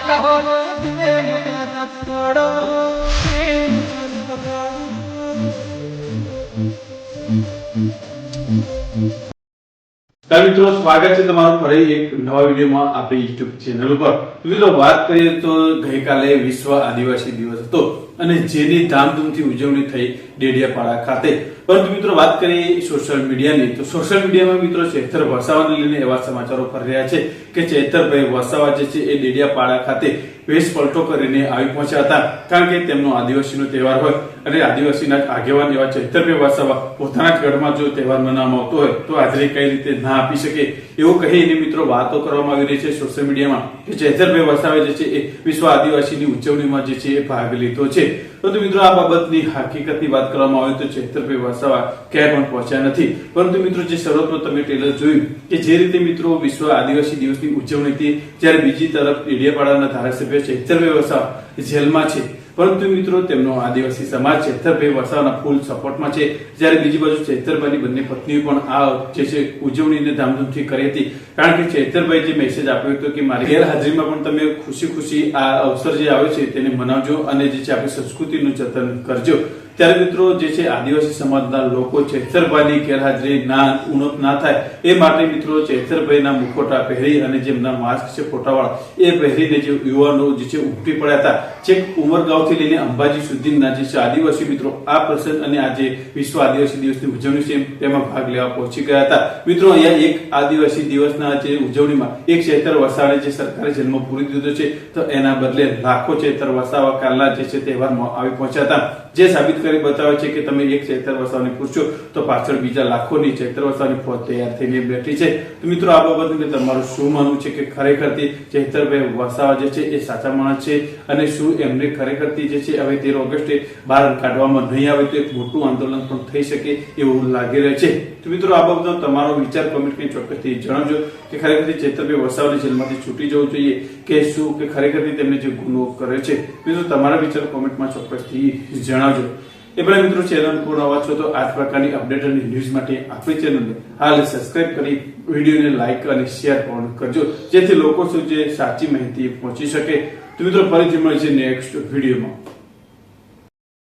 કહો. નમસ્કાર મિત્રો સ્વાગત છે તમારું ફરી એક નવા વિડીયોમાં આપણી યુટ્યુબ ચેનલ ઉપર મિત્રો વાત કરીએ તો ગઈકાલે વિશ્વ આદિવાસી દિવસ હતો અને જેની ધામધૂમથી ઉજવણી થઈ ડેડિયાપાડા ખાતે. પરંતુ મિત્રો, વાત કરીએ સોશિયલ મીડિયાની તો સોશિયલ મીડિયામાં મિત્રો ચેતર વસાવાને લઈને એવા સમાચારો ફરી રહ્યા છે કે ચેતરભાઈ વસાવા જે છે એ ડેડિયાપાડા ખાતે વેશ પલટો કરીને આવી પહોંચ્યા હતા. કારણ કે તેમનો આદિવાસીનો તહેવાર હોય અને આદિવાસીના આગેવાન એવા ચૈતરભાઈ વસાવા પોતાના જ ગઢમાં જો તહેવાર મનાવવામાં આવતો હોય, તો હાજરી કઈ રીતે ના આપી શકે એવું કહીને મિત્રો વાતો કરવામાં આવી રહી છે સોશિયલ મીડિયામાં કે ચૈતરભાઈ વસાવે જે છે એ વિશ્વ આદિવાસીની ઉજવણીમાં જે છે એ ભાગ લીધો છે. પરંતુ મિત્રો, આ બાબતની હકીકતની વાત કરવામાં આવે તો ચૈતરભાઈ વસાવા ક્યાંય પણ પહોંચ્યા નથી. પરંતુ મિત્રો, જે શરૂઆતમાં તમે ટ્રેલર જોયું કે જે રીતે મિત્રો વિશ્વ આદિવાસી દિવસની ઉજવણી હતી, જ્યારે બીજી તરફ ડેડિયાપાડાના ધારાસભ્ય ચૈતરભાઈ વસાવા જેલમાં છે પરંતુ મિત્રો, તેમનો આદિવાસી સમાજ ચૈતરભાઈ વસાવાના ફૂલ સપોર્ટમાં છે. જ્યારે બીજી બાજુ ચૈતરભાઈની બંને પત્નીઓ પણ આ જે છે, ઉજવણીને ધામધૂમથી કરી હતી. કારણ કે છેતરભાઈ જે મેસેજ આપ્યો હતો કે મારી ગેરહાજરીમાં પણ તમે ખુશી ખુશી આ અવસર જે આવ્યો છે, તેને મનાવજો અને જે છે, આપણી સંસ્કૃતિનું જતન કરજો. ત્યારે મિત્રો જે છે, આદિવાસી સમાજના લોકો ચૈતરભાઈની ગેરહાજરી ના, ઉણપ ના થાય એ માટે મિત્રો ચૈતરભાઈના મુખોટા પહેરી અને જેમના માસ્ક છે, ફોટાવાળા, એ પહેરીને જે યુવાનો જે છે ઉપટી પડ્યા હતા છેક ઉમરગાંવથી લઈને અંબાજી સુધીના જે છે આદિવાસી મિત્રો, આ પ્રસંગ અને આજે વિશ્વ આદિવાસી દિવસની ઉજવણી છે, તેમાં ભાગ લેવા પહોંચી ગયા હતા. મિત્રો, અહીંયા એક આદિવાસી દિવસના જે ઉજવણીમાં એક ચેતર વસાવાને જે સરકારે જન્મ પૂરી દીધો છે, તો એના બદલે લાખો ચેતર વસાવા કાલના જે છે, તહેવારમાં આવી પહોંચ્યા હતા. જે સાબિત કરી બતાવે છે કે તમે એક ચેતર વસાવાને પૂછો, તો પાછળ બીજા લાખોની ચેતર વસાવાની ફોજ તૈયાર થઈને બેઠી છે. તો મિત્રો, આ બાબતને તમારું શું માનવું છે કે ખરેખરથી ચેતરભાઈ વસાવા જે છે એ સાચા માણસ છે? અને શું એમને ખરેખરથી જે છે, હવે તેર ઓગસ્ટે બહાર કાઢવામાં નહીં આવે તો એક મોટું આંદોલન પણ થઈ શકે એવું લાગી રહ્યું છે. તો મિત્રો, આ બાબતનો તમારો વિચાર કમેન્ટ કરીને ચોક્કસથી જણાવજો કે ખરેખરથી ચેતરભાઈ વસાવાને જેલમાંથી છૂટી જવું જોઈએ કે શું? કે ખરેખરથી તેમને જે ગુનો કરે છે? મિત્રો, તમારા વિચાર કોમેન્ટમાં ચોક્કસથી જણાવજો. એ બધા મિત્રો ચેનલ પર નવા છો તો આ પ્રકારની અપડેટ અને ન્યૂઝ માટે આપણી ચેનલને હાલ સબસ્ક્રાઇબ કરી વિડીયોને લાઇક અને શેર પણ કરજો. જેથી લોકો સુધી સાચી માહિતી પહોંચી શકે. તો મિત્રો, ફરીથી મળીએ નેક્સ્ટ વિડીયોમાં